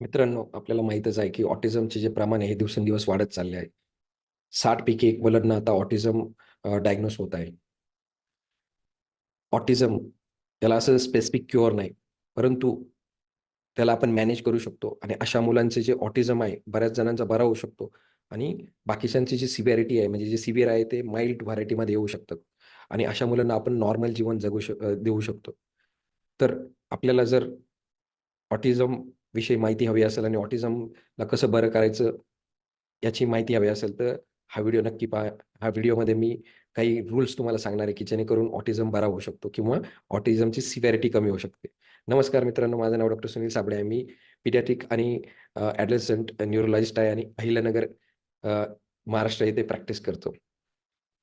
मित्रांनो, आपल्याला माहीतच आहे, की ऑटिझमचे जे प्रमाण आहे, हे दिवसेंदिवस वाढत चालले आहे. साठ पैकी एक मुलांना आता ऑटिझम डायग्नोस होत आहे. ऑटिझम त्याला असं स्पेसिफिक क्युअर नाही. परंतु त्याला आपण मॅनेज करू शकतो आणि अशा मुलांचे जे ऑटिझम आहे, बऱ्याच जणांचा बरा होऊ शकतो आणि बाकीच्यांची जी सिव्हिॲरिटी आहे, म्हणजे जे सिव्हिअर आहे, ते माइल्ड व्हरायटीमध्ये येऊ शकतात आणि अशा मुलांना आपण नॉर्मल जीवन जगू शक देऊ शकतो. तर आपल्याला जर ऑटिझम विषयी माहिती हवी असेल आणि ऑटिझमला कसं बरं करायचं याची माहिती हवी असेल, तर हा व्हिडिओ नक्की पहा. हा व्हिडिओमध्ये मी काही रूल्स तुम्हाला सांगणार आहे, की जेणेकरून ऑटिझम बरा होऊ शकतो किंवा ऑटिझमची सिव्हिरिटी कमी होऊ शकते. नमस्कार मित्रांनो, माझं नाव डॉक्टर सुनील साबळे आहे. मी पीडियाट्रिक आणि ॲडलेसंट न्यूरोलॉजिस्ट आहे आणि अहिल्यानगर महाराष्ट्र येथे प्रॅक्टिस करतो.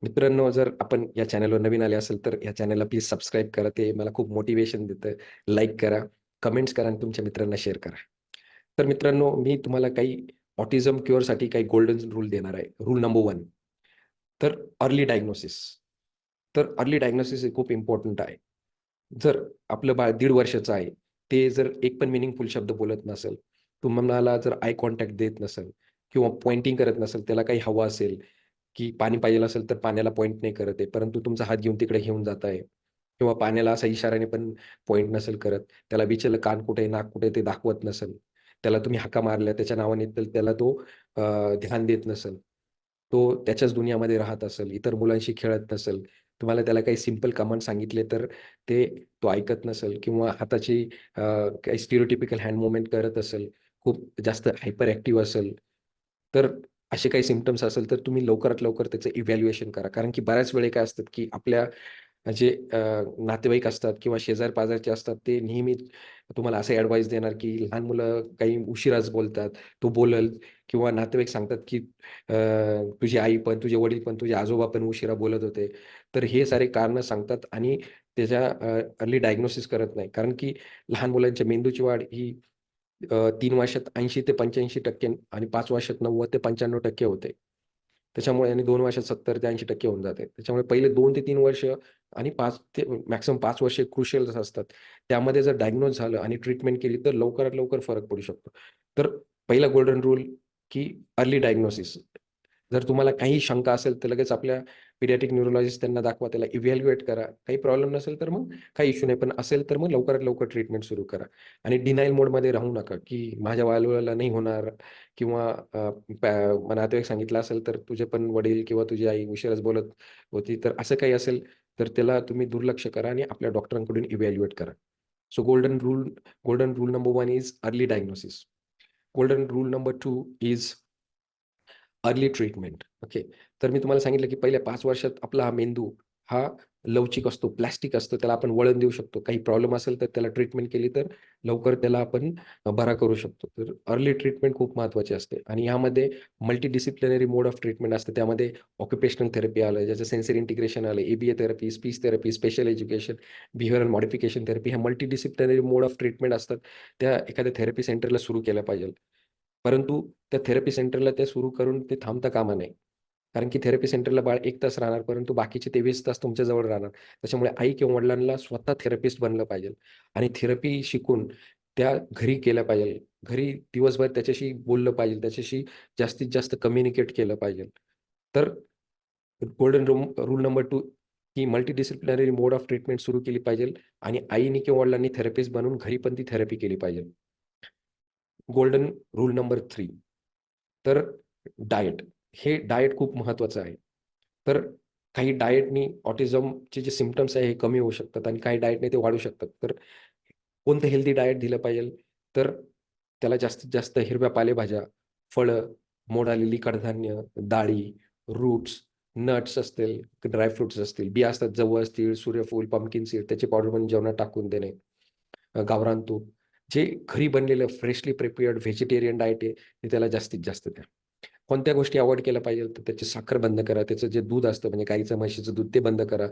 मित्रांनो, जर आपण या चॅनलवर नवीन आले असेल, तर या चॅनलला प्लीज सबस्क्राईब करा. ते मला खूप मोटिवेशन देतं. लाईक करा, कमेंट्स करा आणि तुमच्या मित्रांना शेअर करा. तर मित्रांनो, मी तुम्हाला काही ऑटिझम क्युअरसाठी काही गोल्डन रूल देणार आहे. रूल नंबर वन तर अर्ली डायग्नोसिस. तर अर्ली डायग्नोसिस हे खूप इम्पॉर्टंट आहे. जर आपलं बाळ दीड वर्षाचं आहे, ते जर एक पण मीनिंगफुल शब्द बोलत नसेल, तुम्हाला जर आय कॉन्टॅक्ट देत नसेल किंवा पॉइंटिंग करत नसेल, त्याला काही हवं असेल, की पाणी पाहिजेल असेल, तर पाण्याला पॉईंट नाही करत आहे, परंतु तुमचा हात घेऊन तिकडे घेऊन जात आहे किंवा पाण्याला असा इशाऱ्याने पण पॉईंट नसेल करत. त्याला विचारलं कान कुठे नाक कुठे ते दाखवत नसेल. त्याला तुम्ही हाका मारल्या त्याच्या नावाने, तर त्याला तो ध्यान देत नसेल. तो त्याच्याच दुनियामध्ये राहत असेल, इतर मुलांशी खेळत नसेल. तुम्हाला त्याला काही सिंपल कमांड सांगितले, तर ते तो ऐकत नसेल किंवा हाताची काही स्टिरोटिपिकल हँड मुवमेंट करत असेल, खूप जास्त हायपर ॲक्टिव्ह असेल, तर असे काही सिमटम्स असेल, तर तुम्ही लवकरात लवकर त्याचं इव्हॅल्युएशन करा. कारण की बऱ्याच वेळे काय असतात, की आपल्या म्हणजे, जे नातेवाईक असतात किंवा शेजार-पाजारचे असतात, ते नेहमी तुम्हाला असे ॲडवाईस देणार, की लहान मुलं काही उशिराच बोलतात, तू बोलल किंवा नातेवाईक सांगतात, की तुझी आई पण, तुझे वडील पण, तुझे आजोबा पण उशिरा बोलत होते. तर हे सारे कारणं सांगतात आणि त्याच्या अर्ली डायग्नोसिस करत नाही. कारण की लहान मुलांच्या मेंदूची वाढ ही तीन वर्षात 80% ते 85% आणि पाच वर्षात 90% ते 95% होते. त्याच्यामुळे आणि दोन वर्षात 70% ते 80% होऊन जाते. त्याच्यामुळे पहिले दोन ते तीन वर्ष आणि पाच ते मॅक्सिमम पाच वर्ष क्रुशियल असतात. त्यामध्ये जर डायग्नोज झालं आणि ट्रीटमेंट केली, तर लवकरात लवकर फरक पडू शकतो. तर पहिला गोल्डन रूल, की अर्ली डायग्नोसिस. जर तुम्हाला काही शंका असेल, तर लगेच आपल्या पिडियाटिक न्यूरोलॉजिस्ट त्यांना दाखवा, त्याला इव्हॅल्युएट करा. काही प्रॉब्लेम नसेल, तर मग काही इश्यू नाही. पण असेल, तर मग लवकरात लवकर ट्रीटमेंट सुरू करा आणि डिनाईल मोडमध्ये राहू नका, की माझ्या वालवाला नाही होणार किंवा मला पॅ नातेवाईक सांगितलं असेल, तर तुझे पण वडील किंवा तुझी आई उशिराच बोलत होती. तर असं काही असेल, तर त्याला तुम्ही दुर्लक्ष करा आणि आपल्या डॉक्टरांकडून इव्हॅल्युएट करा. So golden rule golden rule number one is early diagnosis. Golden rule number two is early treatment. Okay. तर मी तुम्हाला सांगितलं, की पहिल्या पाच वर्षात आपला हा मेंदू हा लवचिक असतो, प्लॅस्टिक असतो त्याला आपण वळण देऊ शकतो. काही प्रॉब्लेम असेल, तर त्याला ट्रीटमेंट केली, तर लवकर त्याला आपण बरा करू शकतो. तर अर्ली ट्रीटमेंट खूप महत्त्वाची असते आणि यामध्ये मल्टीडिसिप्लिनरी मोड ऑफ ट्रीटमेंट असते त्यामध्ये ऑक्युपेशनल थेरपी आलं, ज्याचं सेन्सरी इंटिग्रेशन आलं, ABA therapy, speech therapy, special education, behavioural modification therapy ह्या मल्टीडिसिप्लिनरी मोड ऑफ ट्रीटमेंट असतात. त्या एखाद्या थेरपी सेंटरला सुरू केल्या पाहिजेल. परंतु त्या थेरपी सेंटरला ते सुरू करून ते थांबता कामा नये. कारण की थेरपी सेंटरला बाळ एक तास राहणार, परंतु बाकीचे ते 20 तास तुमच्याजवळ राहणार. त्याच्यामुळे आई किंवा वडिलांना स्वतः थेरपिस्ट बनलं पाहिजे आणि थेरपी शिकून त्या घरी केल्या पाहिजे. घरी दिवसभर त्याच्याशी बोललं पाहिजे, त्याच्याशी जास्तीत जास्त कम्युनिकेट केलं पाहिजे. तर golden room rule number two he multidisciplinary mode of treatment सुरू केली पाहिजे आणि आईने किंवा वडिलांनी थेरपिस्ट बनवून घरी पण ती थेरपी केली पाहिजे. गोल्डन रूल नंबर थ्री तर डाएट हे डाएट खूप महत्त्वाचं आहे. तर काही डाएटनी ऑटिझमचे जे सिमटम्स आहे हे कमी होऊ शकतात आणि काही डाएटने ते वाढू शकतात. तर कोणतं हेल्दी डाएट दिलं पाहिजे? तर त्याला जास्तीत जास्त हिरव्या पालेभाज्या, फळं, मोड आलेली कडधान्य, डाळी, रूट्स, नट्स असतील, ड्रायफ्रुट्स असतील, बिया असतात जवळ असतील सूर्यफूल, पंपकिन सीड त्याची पावडर बनवून जेवणात टाकून देणे. गावरान तूप, जे घरी बनलेलं फ्रेशली प्रिपेअर्ड व्हेजिटेरियन डायट आहे, ते त्याला जास्तीत जास्त द्या. कोणत्या गोष्टी अवॉइड केल्या पाहिजे, तर त्याची साखर बंद करा. त्याचं जे दूध असतं म्हणजे गाईचं, म्हशीचं दूध ते बंद करा.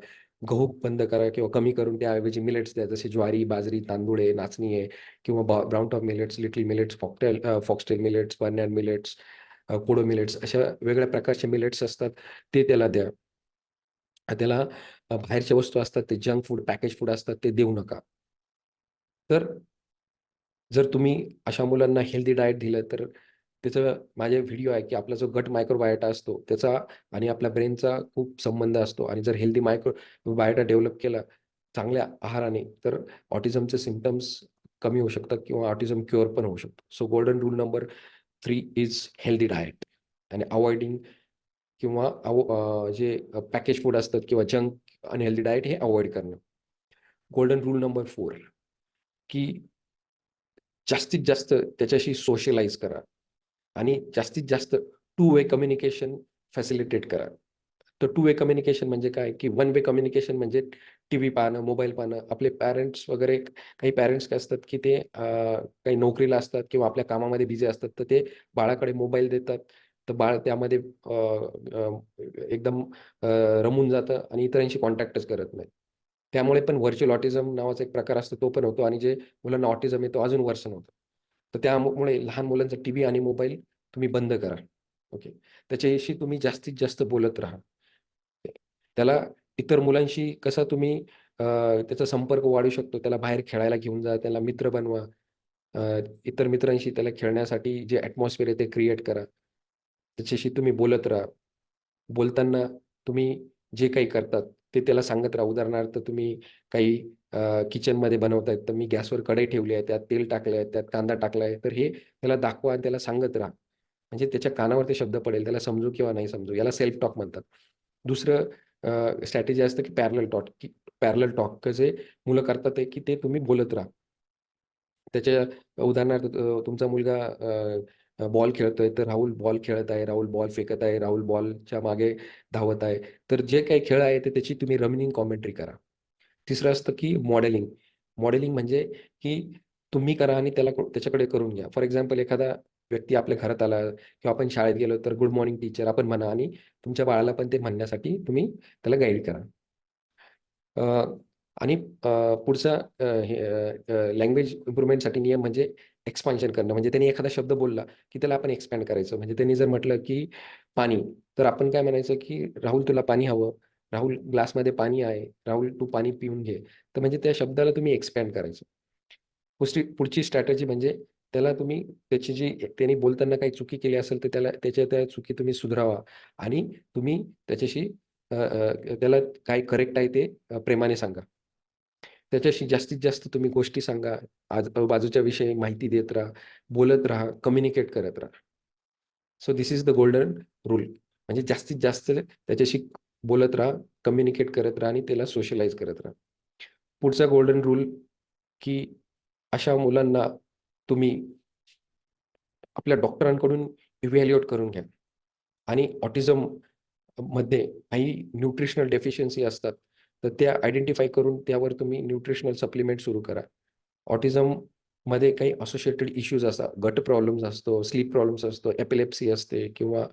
गहू बंद करा किंवा कमी करून त्याऐवजी मिलेट्स द्या. जसे ज्वारी, बाजरी, तांदूळ आहे, नाचणी आहे किंवा बा brown top millets, little millets, foxtail foxtail millets, barnyard millets, kodo millets अशा वेगळ्या प्रकारचे मिलेट्स असतात, ते त्याला द्या. त्याला बाहेरच्या वस्तू असतात, ते जंक फूड, पॅकेज फूड असतात, ते देऊ नका. तर जर तुम्ही अशा मुलांना हेल्दी डाएट दिलं तर त्याचं माझे व्हिडिओ आहे की आपला जो गट मायक्रोबायोटा असतो त्याचा आणि आपल्या ब्रेनचा खूप संबंध असतो. आणि जर हेल्दी मायक्रो बायोटा डेव्हलप केला चांगल्या आहाराने तर ऑटिझमचे सिम्पटम्स कमी होऊ शकतात किंवा ऑटिझम क्युअर पण होऊ शकतो. So golden rule number three is healthy diet आणि अवॉइडिंग किंवा जे पॅकेज फूड असतात किंवा जंक अनहेल्दी डाएट हे अवॉइड करणं. गोल्डन रूल नंबर फोर की जास्तीत जास्त त्याच्याशी सोशलाइज करा. आणि जास्तीत जास्त टू वे कम्युनिकेशन फॅसिलिटेट करा. तर टू वे कम्युनिकेशन म्हणजे काय? की वन वे कम्युनिकेशन म्हणजे टी व्ही पाहणं मोबाईल पाहणं. आपले पॅरेंट्स वगैरे काही पॅरेंट्स काय असतात की ते काही नोकरीला असतात किंवा आपल्या कामामध्ये बिझी असतात तर ते बाळाकडे मोबाईल देतात. तर बाळ त्यामध्ये एकदम रमून जातं आणि इतरांशी कॉन्टॅक्टच करत नाही त्यामुळे पण व्हर्च्युअल ऑटिझम नावाचा एक प्रकार असतो तो पण होतो. आणि जे मुलांना ऑटिझम येतो अजून वर्सन होतं. तर त्यामुळे लहान मुलांचा टी व्ही आणि मोबाईल तुम्ही बंद करा. ओके त्याच्याशी तुम्ही जास्तीत जास्त बोलत राहा. त्याला इतर मुलांशी कसा तुम्ही त्याचा संपर्क वाढू शकतो त्याला बाहेर खेळायला घेऊन जा त्याला मित्र बनवा. इतर मित्रांशी त्याला खेळण्यासाठी जे ॲटमॉस्फिअर आहे ते क्रिएट करा. त्याच्याशी तुम्ही बोलत राहा. बोलताना तुम्ही जे काही करतात ते त्याला सांगत राहा. उदाहरणार्थ तुम्ही काही किचनमध्ये बनवतायत तर मी गॅसवर कढई ठेवली आहे त्यात तेल टाकलं आहे त्यात कांदा टाकला आहे तर हे त्याला दाखवा आणि त्याला सांगत राहा. म्हणजे त्याच्या कानावर ते शब्द पडेल त्याला समजू किंवा नाही समजू याला सेल्फ टॉक म्हणतात. दुसरं स्ट्रॅटेजी असतं की पॅरल टॉक की पॅरल टॉक जे मुलं करतात ते की ते तुम्ही बोलत राहा. त्याच्या उदाहरणार्थ तुमचा मुलगा बॉल खेळतोय तर राहुल बॉल खेळत आहे राहुल बॉल फेकत आहे राहुल बॉलच्या मागे धावत आहे. तर जे काही खेळ आहे ते त्याची तुम्ही रमिनिंग कॉमेंट्री करा. तिसरं असतं की मॉडेलिंग. मॉडेलिंग म्हणजे की तुम्ही करा आणि त्याला त्याच्याकडे करून घ्या. फॉर एक्झाम्पल एखादा व्यक्ती आपल्या घरात आला किंवा आपण शाळेत गेलो तर गुड मॉर्निंग टीचर आपण म्हणा आणि तुमच्या बाळाला पण ते म्हणण्यासाठी तुम्ही त्याला गाईड करा. आणि पुढचा लँग्वेज इम्प्रुव्हमेंटसाठी नियम म्हणजे एक्सपान्शन करणं. म्हणजे त्यांनी एखादा शब्द बोलला की त्याला आपण एक्सपॅन्ड करायचं. म्हणजे त्यांनी जर म्हटलं की पाणी तर आपण काय म्हणायचं की राहुल तुला पाणी हवं. राहुल ग्लासमध्ये पाणी आहे. राहुल तू पाणी पिऊन घे. तर म्हणजे त्या शब्दाला तुम्ही एक्सपॅन्ड करायचं. पुढची पुढची स्ट्रॅटेजी म्हणजे त्याला तुम्ही त्याची जी त्यांनी बोलताना काही चुकी केली असेल तर त्याला त्याच्या त्या चुकी तुम्ही सुधरावा. आणि तुम्ही त्याच्याशी त्याला काय करेक्ट आहे ते प्रेमाने सांगा. त्याच्याशी जास्तीत जास्त तुम्ही गोष्टी सांगा. आज बाजूच्या विषयी माहिती देत राहा बोलत राहा कम्युनिकेट करत राहा. So this is the golden rule म्हणजे जास्तीत जास्त त्याच्याशी बोलत राहा कम्युनिकेट करत राहा आणि त्याला सोशलाइज करत राहा. पुढचा गोल्डन रूल की अशा मुलांना तुम्ही आपल्या डॉक्टरांकडून इव्हॅल्युएट करून घ्या. आणि ऑटिझममध्ये काही न्यूट्रिशनल डेफिशियन्सी असतात. तर त्या आयडेंटिफाय करून त्यावर तुम्ही न्यूट्रिशनल सप्लिमेंट सुरू करा. ऑटिझममध्ये काही असोसिएटेड इश्यूज असतात. गट प्रॉब्लेम्स असतो स्लीप प्रॉब्लेम्स असतो एपिलेप्सी असते किंवा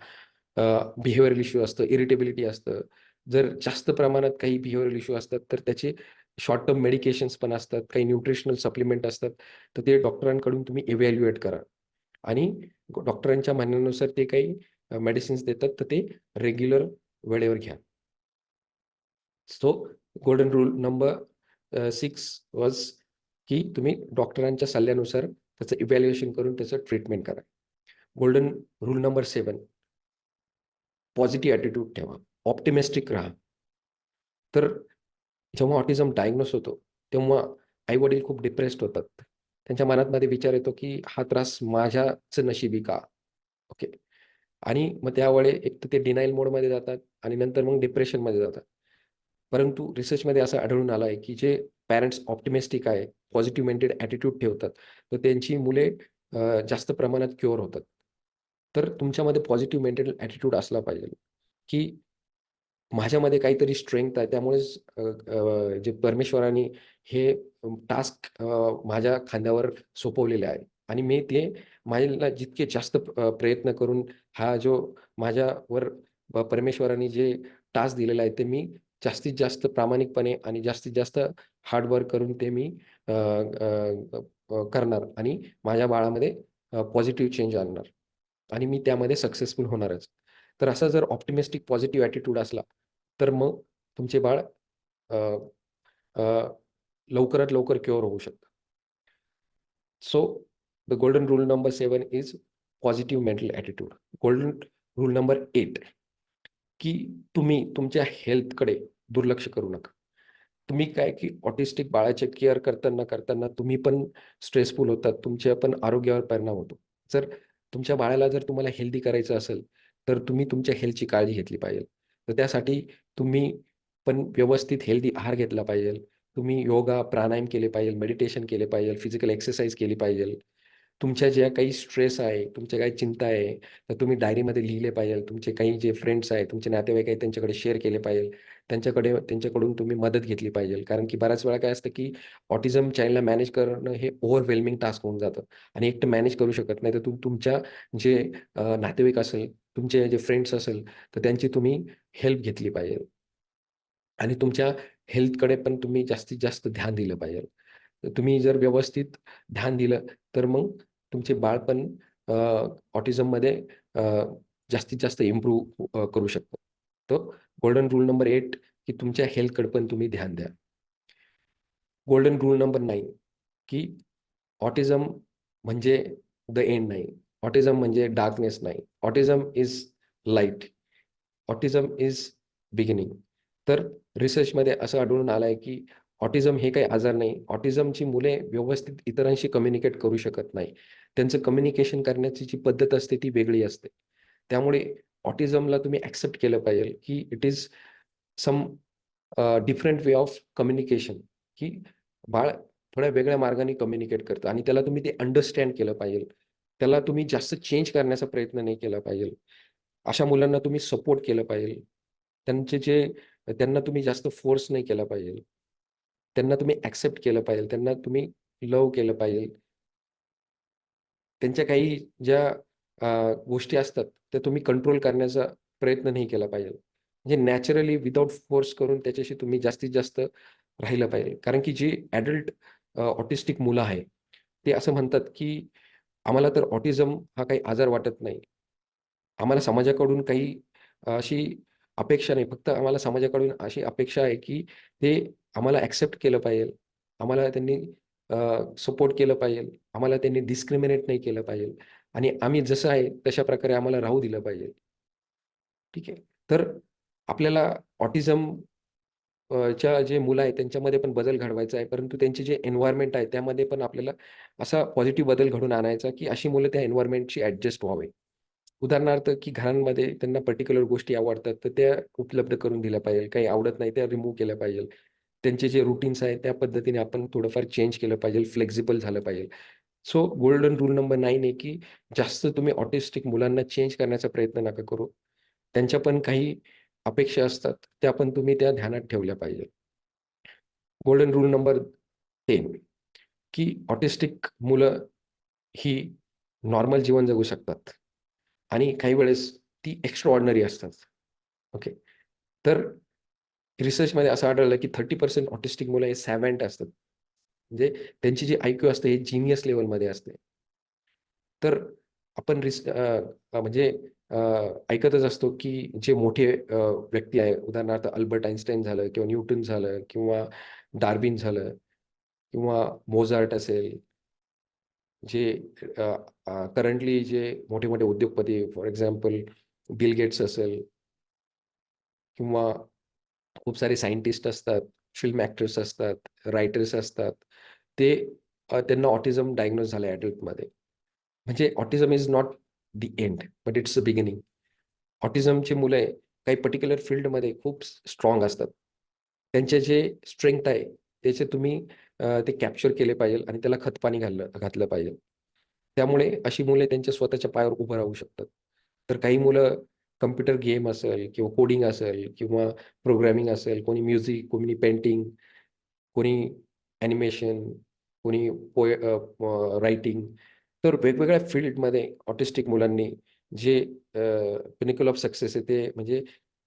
बिहेवियरल इश्यू असतं इरिटेबिलिटी असतं. जर जास्त प्रमाणात काही बिहेवियरल इश्यू असतात तर त्याचे शॉर्ट टर्म मेडिकेशन्स पण असतात काही न्यूट्रिशनल सप्लिमेंट असतात तर ते डॉक्टरांकडून तुम्ही इव्हॅल्युएट करा. आणि डॉक्टरांच्या म्हणण्यानुसार ते काही मेडिसिन्स देतात तर ते रेग्युलर वेळेवर घ्या. So golden rule number six was की तुम्ही डॉक्टरांच्या सल्ल्यानुसार त्याचं इव्हॅल्युएशन करून त्याचं ट्रीटमेंट करा. Golden rule number seven positive attitude ठेवा ऑप्टिमिस्टिक राहा. तर जेव्हा ऑटिझम डायग्नोस होतो तेव्हा आई वडील खूप डिप्रेस्ड होतात. त्यांच्या मनात मध्ये विचार येतो की हा त्रास माझ्याच नशिबी का? ओके आणि मग त्यावेळे एक तर ते डिनाईल मोडमध्ये जातात आणि नंतर मग डिप्रेशनमध्ये जातात. परंतु रिसर्चमध्ये असं आढळून आलं आहे की जे पॅरेंट्स ऑप्टिमिस्टिक आहे पॉझिटिव्ह मेंटेड ॲटिट्यूड ठेवतात तर त्यांची मुले जास्त प्रमाणात क्युअर होतात. तर तुमच्यामध्ये पॉझिटिव्ह मेंटेड ॲटिट्यूड असला पाहिजे की माझ्यामध्ये काहीतरी स्ट्रेंथ आहे त्यामुळेच जे परमेश्वराने हे टास्क माझ्या खांद्यावर सोपवलेले आहे. आणि मी ते माझ्याला जितके जास्त प्रयत्न करून हा जो माझ्यावर परमेश्वराने जे टास्क दिलेला आहे ते मी जास्तीत जास्त प्रामाणिकपणे आणि जास्तीत जास्त हार्ड वर्क करून ते मी करणार आणि माझ्या बाळामध्ये पॉझिटिव्ह चेंज आणणार आणि मी त्यामध्ये सक्सेसफुल होणारच. तर असा जर ऑप्टिमिस्टिक पॉझिटिव्ह ॲटिट्यूड असला, तर मग तुमचे बाळ लवकरात लवकर क्युअर होऊ शकतं. So the golden rule number seven is positive mental attitude golden rule number eight की तुम्ही तुमच्या हेल्थकडे दुर्लक्ष करू नका. तुम्ही काय की ऑटिस्टिक बाळाचे केअर करताना करताना तुम्ही पण स्ट्रेसफुल होतात तुमच्या पण आरोग्यावर परिणाम होतो. जर तुमच्या बाळाला जर तुम्हाला हेल्दी करायचं असेल तर तुम्ही तुमच्या हेल्थची काळजी घेतली पाहिजे. तर त्यासाठी तुम्ही पण व्यवस्थित हेल्दी आहार घेतला पाहिजे. तुम्ही योगा प्राणायाम केले पाहिजे मेडिटेशन केले पाहिजे फिजिकल एक्सरसाइज केली पाहिजे. तुमच्या ज्या काही स्ट्रेस आहे तुमच्या काही चिंता आहे तर तुम्ही डायरीमध्ये लिहिले पाहिजे. तुमचे काही जे फ्रेंड्स आहेत तुमचे नातेवाईक आहेत त्यांच्याकडे शेअर केले पाहिजे. त्यांच्याकडे त्यांच्याकडून तुम्ही मदत घेतली पाहिजे. कारण की बऱ्याच वेळा काय असतं की ऑटिझम चाइल्डला मॅनेज करणं हे ओव्हरवेल्मिंग टास्क होऊन जातं. आणि एकटं मॅनेज करू शकत नाही तर तुम तुमच्या जे नातेवाईक असेल तुमचे जे फ्रेंड्स असेल तर त्यांची तुम्ही हेल्प घेतली पाहिजे. आणि तुमच्या हेल्थकडे पण तुम्ही जास्तीत जास्त ध्यान दिलं पाहिजे. तुम्ही जर व्यवस्थित ध्यान दिलं तर मग तुमचे बाळ पण ऑटिझममध्ये जास्तीत जास्त इम्प्रूव्ह करू शकतो. तो गोल्डन रूल नंबर एट की तुमच्या हेल्थकडे पण तुम्ही ध्यान द्या. गोल्डन रूल नंबर नाईन की ऑटिझम म्हणजे द एंड नाही. ऑटिझम म्हणजे डार्कनेस नाही. Autism is light autism is beginning तर रिसर्चमध्ये असं आढळून आलं आहे की ऑटिझम हे काही आजार नाही. ऑटिझमची मुले व्यवस्थित इतरांशी कम्युनिकेट करू शकत नाही. त्यांचं कम्युनिकेशन करण्याची जी पद्धत असते ती वेगळी असते. त्यामुळे ऑटिझमला तुम्ही ॲक्सेप्ट केलं पाहिजे की it is some different way of communication की बाळ थोड्या वेगळ्या मार्गाने कम्युनिकेट करतं आणि त्याला तुम्ही ते अंडरस्टँड केलं पाहिजे. त्याला तुम्ही जास्त चेंज करण्याचा प्रयत्न नाही केला पाहिजे. अशा मुलांना तुम्ही सपोर्ट केलं पाहिजे. त्यांचे जे त्यांना तुम्ही जास्त फोर्स नाही केला पाहिजे. त्यांना तुम्ही ॲक्सेप्ट केलं पाहिजे त्यांना तुम्ही लव केलं पाहिजे. त्यांच्या काही ज्या गोष्टी असतात त्या तुम्ही कंट्रोल करण्याचा प्रयत्न नाही केला पाहिजे. म्हणजे नॅचरली विदाउट फोर्स करून त्याच्याशी तुम्ही जास्तीत जास्त राहिलं पाहिजे. कारण की जी ॲडल्ट ऑटिस्टिक मुलं आहे ते असं म्हणतात की आम्हाला तर ऑटिझम हा काही आजार वाटत नाही. आम्हाला समाजाकडून काही अशी अपेक्षा नाही. फक्त आम्हाला समाजाकडून अशी अपेक्षा आहे की ते आम्हाला ॲक्सेप्ट केलं पाहिजे. आम्हाला त्यांनी सपोर्ट केलं पाहिजे. आम्हाला त्यांनी डिस्क्रिमिनेट नाही केलं पाहिजे. आणि आम्ही जसं आहे तशा प्रकारे आम्हाला राहू दिलं पाहिजे. ठीक आहे? तर आपल्याला ऑटिझम च्या जे मुलं आहेत त्यांच्यामध्ये पण बदल घडवायचा आहे. परंतु त्यांचे जे एन्व्हायरमेंट आहे त्यामध्ये पण आपल्याला असा पॉझिटिव्ह बदल घडून आणायचा की अशी मुलं त्या एन्व्हायरमेंटशी ॲडजस्ट व्हावे. उदाहरणार्थ की घरांमध्ये त्यांना पर्टिक्युलर गोष्टी आवडतात तर त्या उपलब्ध करून दिल्या पाहिजे. काही आवडत नाही त्या रिमूव्ह केल्या पाहिजे. त्यांचे जे रुटीन्स आहेत त्या पद्धतीने आपण थोडंफार चेंज केलं पाहिजे फ्लेक्झिबल झालं पाहिजे. So golden rule number nine आहे की जास्त तुम्ही ऑटिस्टिक मुलांना चेंज करण्याचा प्रयत्न नका करू. त्यांच्या पण काही अपेक्षा असतात त्या पण तुम्ही त्या ध्यानात ठेवल्या पाहिजे. गोल्डन रूल नंबर टेन की ऑटिस्टिक मुलं ही नॉर्मल जीवन जगू शकतात. आणि काही वेळेस ती एक्स्ट्रा ऑर्डनरी असतात. ओके तर रिसर्चमध्ये असं आढळलं की थर्टी पर्सेंट ऑटिस्टिक मुलं हे सॅव्हंट असतात. म्हणजे त्यांची जी आयक्यू असते हे जिनियस लेवलमध्ये असते. तर आपण रिस म्हणजे ऐकतच असतो की जे मोठे व्यक्ती आहे उदाहरणार्थ अल्बर्ट आईन्स्टाईन झालं किंवा न्यूटन झालं किंवा डार्बिन झालं किंवा मोझार्ट असेल जे करंटली जे मोठे मोठे उद्योगपती फॉर एक्झाम्पल बिल गेट्स असेल किंवा खूप सारे सायंटिस्ट असतात फिल्म ॲक्टर्स असतात रायटर्स असतात. ते त्यांना ऑटिझम डायग्नोज झालं ॲडल्टमध्ये म्हणजे autism is not the end but it's a beginning ऑटिझमचे मुले काही पर्टिक्युलर फील्डमध्ये खूप स्ट्रॉंग असतात. त्यांचे जे स्ट्रेंथ आहे त्याचे तुम्ही ते कॅप्चर केले पाहिजे आणि त्याला खतपाणी घाललं घातलं पाहिजे. त्यामुळे अशी मुले त्यांच्या स्वतःच्या पायावर उभं राहू शकतात. तर काही मुलं कम्प्युटर गेम असेल किंवा कोडिंग असेल किंवा प्रोग्रॅमिंग असेल कोणी म्युझिक कोणी पेंटिंग कोणी ॲनिमेशन कोणी पोय रायटिंग तर वेगवेगळ्या फील्डमध्ये ऑटिस्टिक मुलांनी जे पिनिकल ऑफ सक्सेस आहे ते म्हणजे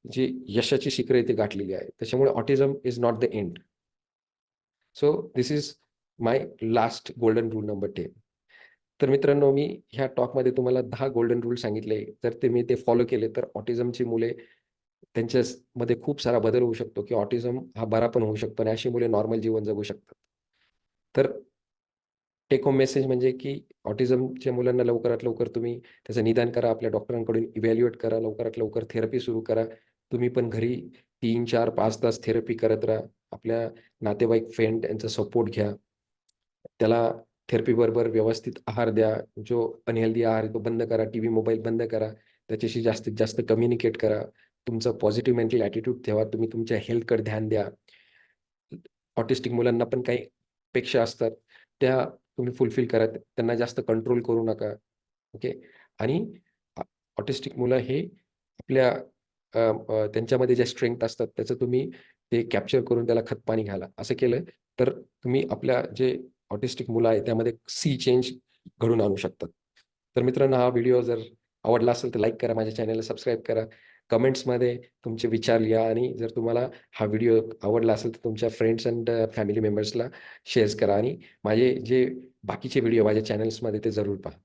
जी यशाची शिखरे ते गाठलेली आहे. त्याच्यामुळे autism is not the end. So this is my last golden rule number ten. तर मित्रांनो मी ह्या टॉकमध्ये तुम्हाला दहा गोल्डन रूल सांगितले जर ते मी ते फॉलो केले तर ऑटिझमची मुले त्यांच्यामध्ये खूप सारा बदल होऊ शकतो की ऑटिझम हा बरा पण होऊ शकतो आणि अशी मुले नॉर्मल जीवन जगू शकतात तर टेक होम मेसेज म्हणजे की ऑटिझमच्या मुलांना लवकरात लवकर तुम्ही त्याचं निदान करा. आपल्या डॉक्टरांकडून इव्हॅल्युएट करा. लवकरात लवकर थेरपी सुरू करा. तुम्ही पण घरी 3, 4, 5 तास थेरपी करत राहा. आपल्या नातेवाईक, फ्रेंड यांचा सपोर्ट घ्या. त्याला थेरपीबरोबर व्यवस्थित आहार द्या. जो अनहेल्दी आहार तो बंद करा. टीव्ही, मोबाईल बंद करा. त्याच्याशी जास्तीत जास्त कम्युनिकेट करा. तुमचं पॉझिटिव्ह मेंटल ॲटिट्यूड ठेवा. तुम्ही तुमच्या हेल्थकडे ध्यान द्या. ऑटिस्टिक मुलांना पण काही अपेक्षा असतात. त्या तुम्ही फुलफिल करा. त्यांना जास्त कंट्रोल करू नका. ओके. आणि ऑटिस्टिक मुलं हे आपल्या त्यांच्यामध्ये ज्या स्ट्रेंथ असतात त्याचं तुम्ही ते कॅप्चर करून त्याला खतपाणी घाला. असं केलं तर तुम्ही आपल्या जे ऑटिस्टिक मुलं आहेत त्यामध्ये सी चेंज घडून आणू शकतात. तर मित्रांनो हा व्हिडिओ जर आवडला असेल तर लाईक करा. माझ्या चॅनलला सबस्क्राईब करा. कमेंट्समध्ये तुमचे विचार लिहा आणि जर तुम्हाला हा व्हिडिओ आवडला असेल तर तुमच्या फ्रेंड्स अँड फॅमिली मेंबर्सला शेअर्स करा आणि माझे जे बाकीचे व्हिडिओ माझ्या चॅनल्समध्ये ते जरूर पहा.